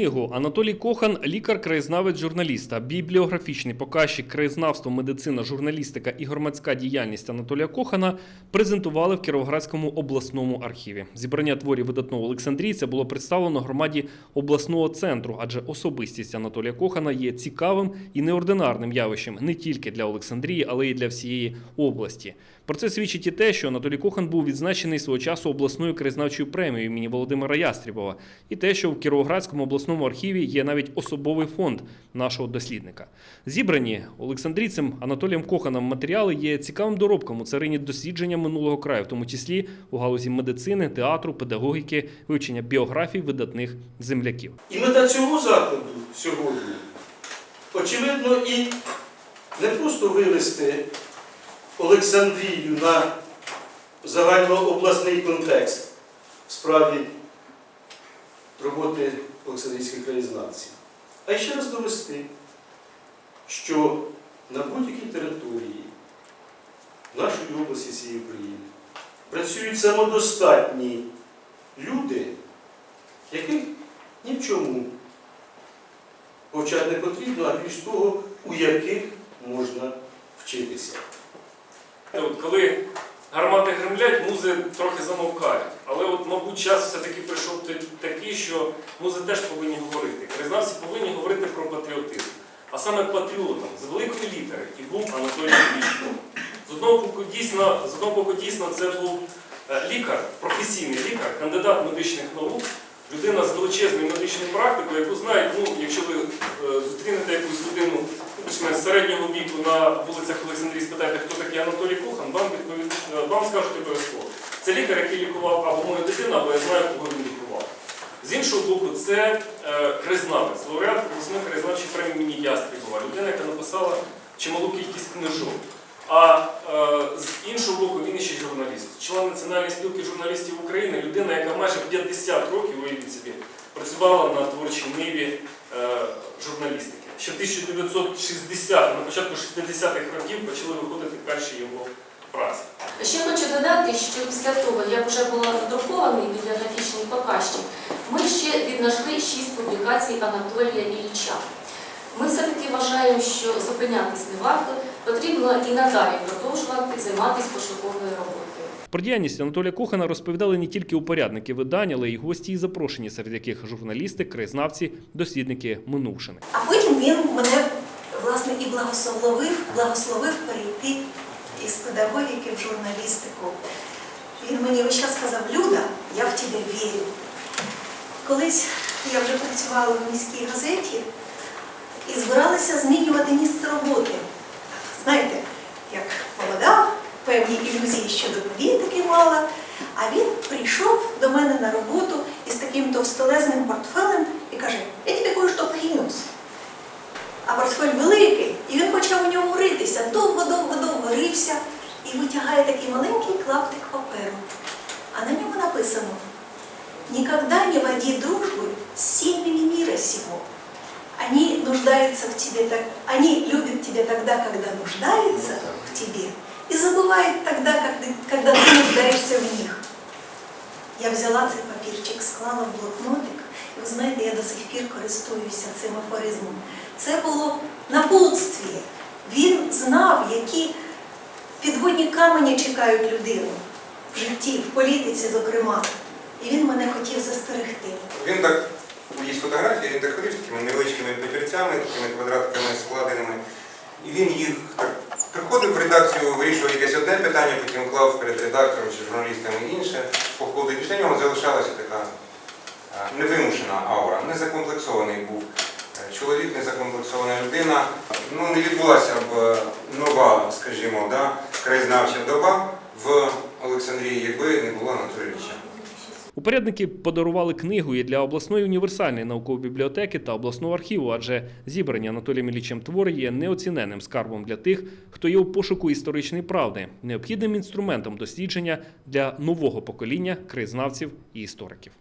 книгу Анатолій Кохан, лікар-краєзнавець журналіста, бібліографічний показчик краєзнавство, медицина, журналістика і громадська діяльність Анатолія Кохана презентували в Кіровоградському обласному архіві. Зібрання творів видатного Олександрійця було представлено громаді обласного центру, адже особистість Анатолія Кохана є цікавим і неординарним явищем не тільки для Олександрії, але й для всієї області. Про це свідчить і те, що Анатолій Кохан був відзначений свого часу обласною краєзнавчою премією імені Володимира Ястрібова, і те, що в Кіровоградському обласному архіві є навіть особовий фонд нашого дослідника. Зібрані Олександрійцем Анатолієм Коханом матеріали є цікавим доробком у царині дослідження минулого краю, в тому числі у галузі медицини, театру, педагогіки, вивчення біографій видатних земляків. І мета цього заходу сьогодні, очевидно, і не просто вивести Олександрію на загальнообласний контекст справі роботи Олександрійських краєзнавців, а ще раз довести, що на будь-якій території нашої області цієї України працюють самодостатні люди, яких ні в чому повчати не потрібно, а більш того, у яких можна вчитися. Коли гармати гремлять, музи трохи замовкають. Але, от, мабуть, час все-таки прийшов такий, що музи теж повинні говорити. Краєзнавці повинні говорити про патріотизм. А саме патріотом з великої літери і був Анатолій Ілліч. З одного боку, дійсно, з одного боку, дійсно, це був е, лікар, професійний лікар, кандидат медичних наук, людина з величезною медичною практикою, яку знають, ну, якщо ви е, зустрінете якусь людину більш-менш середнього віку на вулицях Олександрії, спитаєте, хто такий Анатолій Кухан, вам відповідь, е, вам скажуть обов'язково. Це лікар, який лікував або моя дитина, або я знаю, кого він лікував. З іншого боку, це е, краєзнавець, лауреат обласної краєзнавчої премії імені Ястрібова, людина, яка написала чималу кількість книжок. А е, з іншого боку, він ще журналіст. Член Національної спілки журналістів України, людина, яка майже 50 років, уявіть собі, працювала на творчій ниві е, журналістики. Ще в 1960, на початку 60-х років почали виходити перші його. Ще хочу додати, що після того, як вже була надрукований бібліографічний показчик, ми ще віднайшли шість публікацій Анатолія Ілліча. Ми все-таки вважаємо, що зупинятись не варто, потрібно і надалі продовжувати займатися пошуковою роботою. Про діяльність Анатолія Кохана розповідали не тільки упорядники видань, але й гості і запрошені, серед яких журналісти, краєзнавці, дослідники минувшини. А потім він мене власне і благословив, благословив перейти із педагогіки в журналістику. Він мені весь час сказав, Люда, я в тебе вірю. Колись я вже працювала в міській газеті і збиралася змінювати місце роботи. Знаєте, як молода, певні ілюзії щодо політики мала. А він прийшов до мене на роботу із таким товстолезним портфелем і каже, тебе, так, они любят тебя тогда, когда нуждаются в тебе, и забывают тогда, когда, когда ты нуждаешься в них. Я взяла цей папірчик, склала в блокнотик, і ви знаєте, я до сих пір користуюся цим афоризмом. Це було напутствие. Він знав, які підводні камені чекають людину в житті, в політиці, зокрема. І він мене хотів застерегти. Він так, є фотографії, він так ходив з такими невеличкими такими квадратками складеними. І він їх приходив в редакцію, вирішував якесь одне питання, потім клав перед редактором чи журналістами інше, по ходу. Нього залишалася така невимушена аура. Незакомплексований був е, чоловік, незакомплексована людина. Ну, не відбулася б е, нова, скажімо, да, краєзнавча доба в Олександрії, якби не було Ілліча. Упорядники подарували книгу і для обласної універсальної наукової бібліотеки та обласного архіву, адже зібрані Анатолієм Іллічем твори є неоціненним скарбом для тих, хто є у пошуку історичної правди, необхідним інструментом дослідження для нового покоління краєзнавців і істориків.